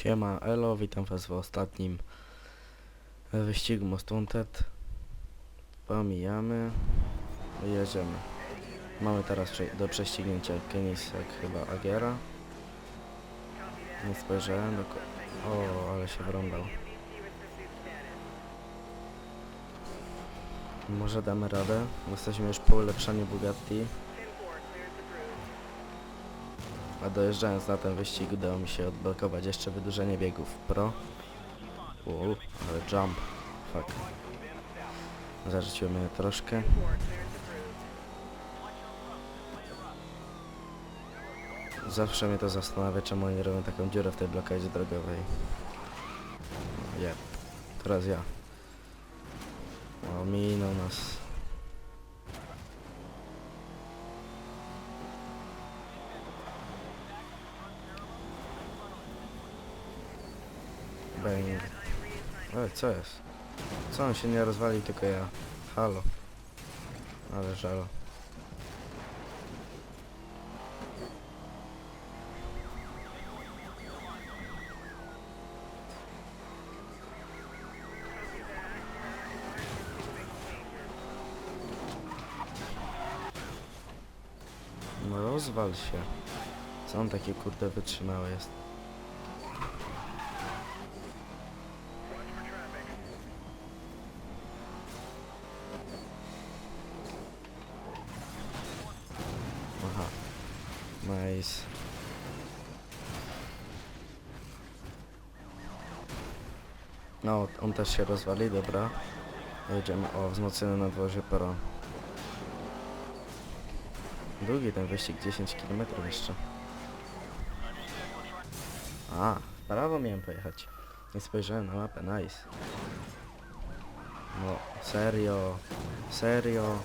Siema, elo, witam was w ostatnim e, wyścigu Most Wanted. Pomijamy jedziemy. Mamy teraz do prześcignięcia Kenisek chyba Agiera. Nie spojrzałem, do o, ale się wrąbał. Może damy radę? Jesteśmy już po ulepszeniu Bugatti. A dojeżdżając na ten wyścig udało mi się odblokować jeszcze wydłużenie biegów Pro. Wow, ale jump. Fuck. Zarzuciłem je troszkę. Zawsze mnie to zastanawia, czemu oni robią taką dziurę w tej blokadzie drogowej. Jep. Teraz ja. O, minął nas. Co jest? Co on się nie rozwalił, tylko ja. Halo. Ale żal. No rozwal się. Co on taki kurde wytrzymały jest? Aha. Nice. No, on też się rozwali, dobra. Jedziemy, o, wzmocnione nadwozie Pro. Długi ten wyścig, 10 km jeszcze. A, w prawo miałem pojechać. Nie spojrzałem na mapę, nice. No, serio, serio.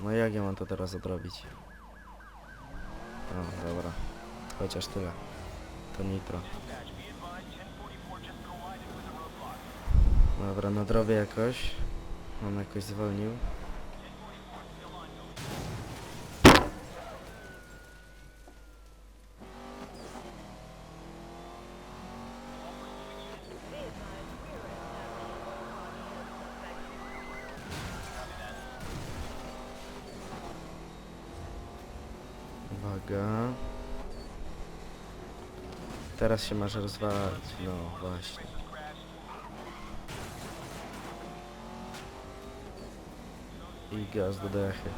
No jak ja mam to teraz odrobić? O, dobra. Chociaż tyle. To nitro. Dobra, nadrobię jakoś. On jakoś zwolnił. Uwaga. Teraz się masz rozwalać. No właśnie. I gaz do dechy.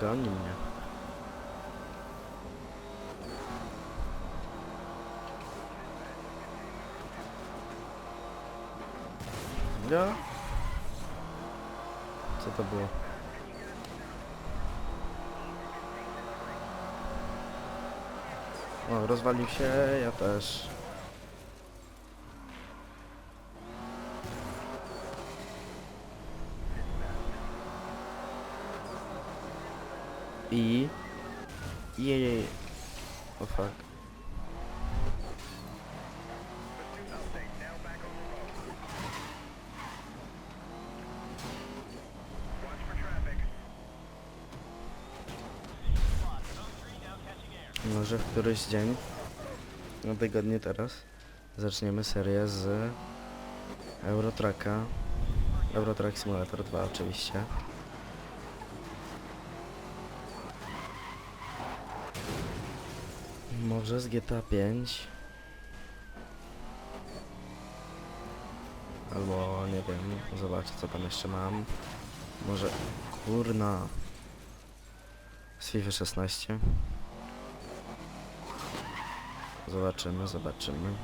Goni mnie. Ja? Co to było? O, rozwalił się, ja też. I... Jej. O fuck. Któryś dzień, no tygodnie teraz, zaczniemy serię z Eurotracka. Eurotrack Simulator 2 oczywiście. Może z GTA 5. Albo nie wiem, zobaczę co tam jeszcze mam. Może kurna. Z FIFA 16. Zobaczymy, zobaczymy.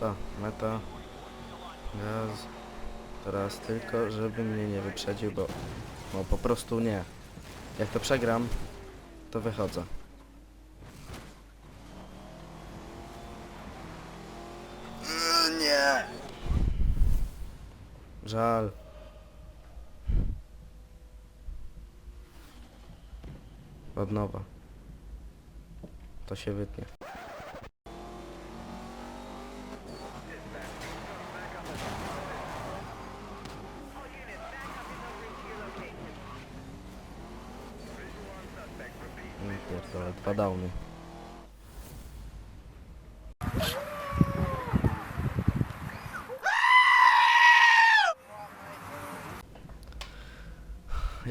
Ta, meta. Gaz. Teraz tylko, żeby mnie nie wyprzedził, bo... No po prostu nie. Jak to przegram, to wychodzę. Nie. Żal. Od nowa. To się wytnie. Nie pierdolę, dwa downy.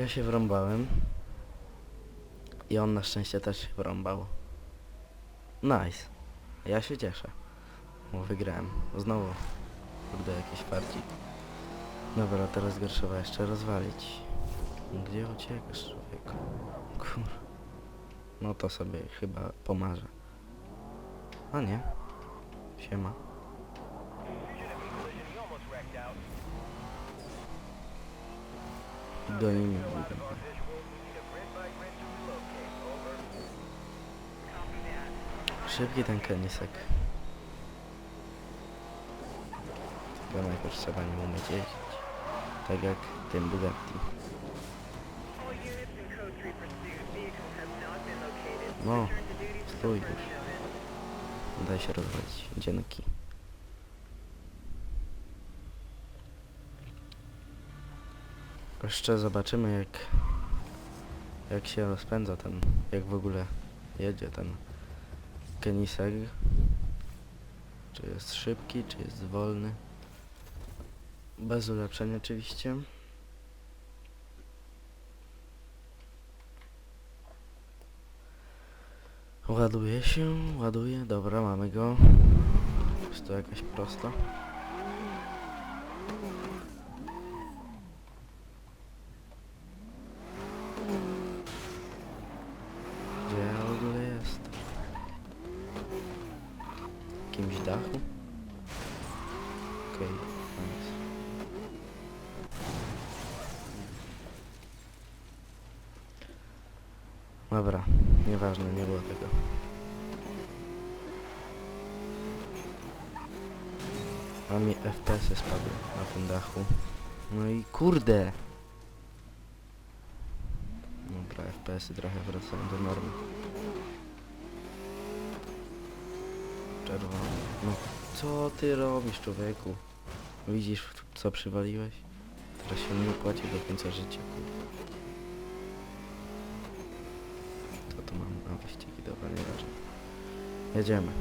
Ja się wrąbałem. I on na szczęście też się wrąbał. Nice. Ja się cieszę. Bo wygrałem. Znowu. Kurde, jakiś farcik. Dobra, teraz trzeba jeszcze rozwalić. Gdzie uciekasz, człowieku? Kur... No to sobie chyba pomarzę. A nie. Siema. Gonimy. Szybki ten kenisek. Tylko najpierw trzeba nim umieć jeździć. Tak jak tym Bugatti. No, stój już. Daj się rozwalić. Dzięki. Jeszcze zobaczymy jak jak się rozpędza ten, jak w ogóle jedzie ten Kenisek. Czy jest szybki, czy jest wolny. Bez ulepszeń oczywiście. Ładuje się, ładuje, dobra, mamy go. Jest to jakaś prosta. Gdzie w ogóle jest? W jakimś dachu? Okej, nice. Dobra, nieważne, nie było tego. A mi FPS-y spadły na tym dachu. No i kurde! FPS-y trochę wracają do normy. Czerwony. No co ty robisz, człowieku? Widzisz, co przywaliłeś? Teraz się nie opłaci do końca życia. Co tu mam na wyścigi? Dobra, nieważne. Jedziemy.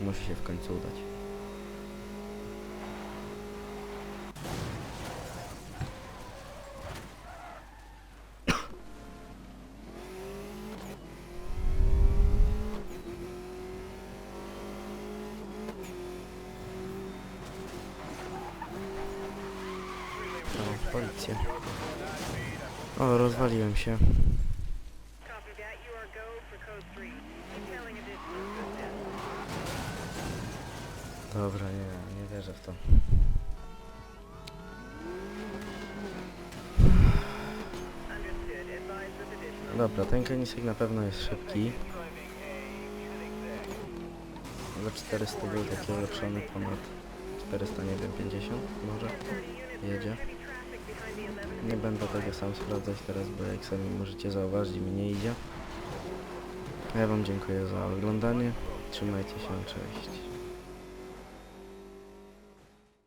Musi się w końcu udać. O, policja. O, rozwaliłem się. Copy that. You are go for code 3. Detailing additional assistance. Dobra, nie, nie wierzę w to. Dobra, ten kenisek na pewno jest szybki. Za 400 był taki ulepszony ponad 400, nie wiem, 50 może? Jedzie. Nie będę tego sam sprawdzać teraz, bo jak sami możecie zauważyć mi nie idzie. Ja wam dziękuję za oglądanie. Trzymajcie się, cześć.